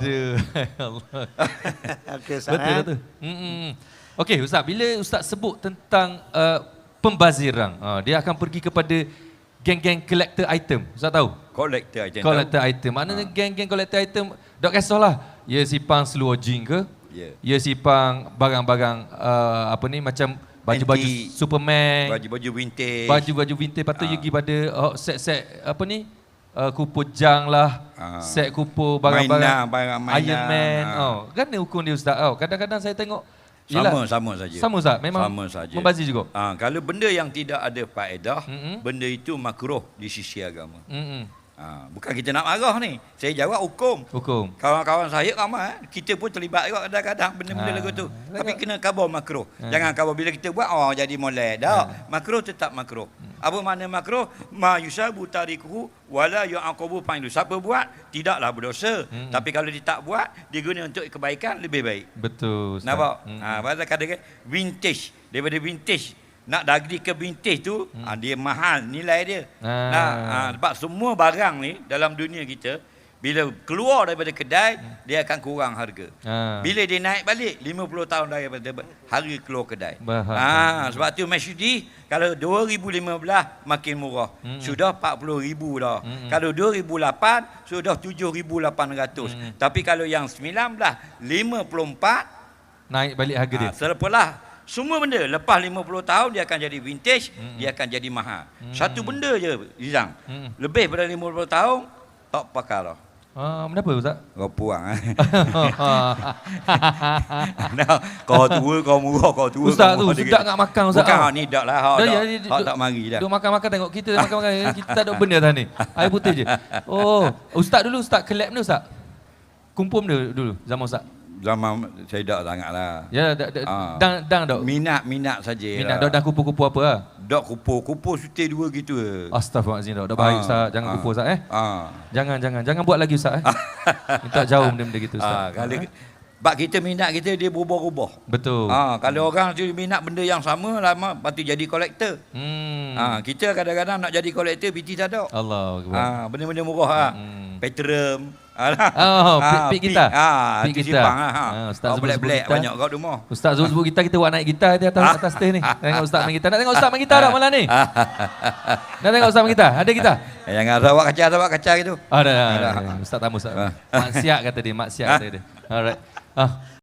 Aduh, Allah. Okey, Ustaz. Betul, eh? betul. Mm-mm. Okey, Ustaz, bila Ustaz sebut tentang uh, pembaziran, uh, dia akan pergi kepada geng-geng collector item. Ustaz tahu? Collector item. Collector item. Maknanya geng-geng collector item, tak kisahlah. Ya simpang seluar jin ke? Ya. Ya simpang barang-barang uh, apa ni macam baju-baju Antique. Superman, Baju-baju vintage. baju-baju vintage patut Ah. you pergi pada oh, set-set apa ni? Uh, kupu jang lah, Ah. set kupu barang-barang Mainan, barang mainan. Iron Man. Ah. Oh, kan ni hukum dia ustaz. Oh, kadang-kadang saya tengok Sama, sama saja. Sama Ustaz, memang sama saja. membazir juga. Ha, kalau benda yang tidak ada faedah, Mm-mm. benda itu makruh di sisi agama. Mm-mm. Ha, bukan kita nak marah ni. Saya jawab hukum. Hukum. Kawan-kawan saya ramai, eh. kita pun terlibat juga kadang-kadang benda-benda Ha. lagu tu. Tapi kena khabar makruh. Ha. Jangan khabar bila kita buat, oh jadi molek. Tak, makruh tetap makruh. Apa makna makruh? Ma yusabu tarikuhu wala yu'aqabu fa'ilu. Siapa buat, tidaklah berdosa. Hmm. Tapi kalau dia tak buat, dia guna untuk kebaikan lebih baik. Betul Ustaz. Nampak? Mm. Ha, pasal kadang vintage. Daripada vintage. Nak dagri ke vintage tu, Hmm. ha, dia mahal nilai dia. Ah. Nah, ha, sebab semua barang ni dalam dunia kita, bila keluar daripada kedai, dia akan kurang harga. Ah. Bila dia naik balik, 50 tahun daripada harga keluar kedai. Ha, sebab tu Mercedes, kalau 2015 makin murah. Mm-mm. Sudah 40,000 dah. Mm-mm. Kalau 2008, sudah 7,800. Mm. Tapi kalau yang 1954, Naik balik harga dia. Ha, selepas semua benda lepas 50 tahun dia akan jadi vintage, Mm-mm. dia akan jadi mahal. Mm. Satu benda je Izang. Mm. Lebih pada 50 tahun tak pakai dah. Kenapa Ustaz? Kau puang eh. nah, kau tua kau murah kau tua. Ustaz kau tu sedap nak makan Ustaz. Bukan hak ni dak lah. Hak Dah, ya, duk- tak mari dah. Duk makan-makan tengok kita makan-makan kita tak ada benda dah ni. Air putih je. Oh, Ustaz dulu Ustaz kelab ni Ustaz. Kumpul dia dulu zaman Ustaz. Zaman saya dak sangat lah. Ya, dah dah- Ah. dang dang dok. Minat-minat saja. Minat dok dah kupu-kupu apa ah? Dok kupu, kupu suti dua gitu. Astagfirullahalazim dok. Dah bahaya Ah, Ustaz, jangan ah, kupu Ustaz eh. Ah. Jangan jangan jangan buat lagi Ustaz eh. Minta jauh benda-benda gitu Ustaz. Ah, kalau? Bak kita minat kita dia berubah-ubah. Betul. Ha, kalau orang tu minat benda yang sama lama patut jadi kolektor. Hmm. Ha, kita kadang-kadang nak jadi kolektor BT tak ada. Allah. Ha, benda-benda murah ha. Hmm. Petroleum. Alah. Oh, pik- pik gitar. Ha, Pik tu gitar. simpang lah, ha. Ah, Ustaz Oh, black-black gitar. banyak kat rumah. Ustaz Zul sebut gitar kita buat naik gitar di atas atas stage ni. Tengok Ustaz main gitar. Nak tengok Ustaz main gitar tak malam ni? Nak tengok Ustaz main gitar? Ada gitar? Eh, Jangan rawak kacau rawak kacau gitu. Ada. Ada. Ustaz tamu Ustaz. Ah. Maksiat kata dia, maksiat kata dia. Alright. Ah.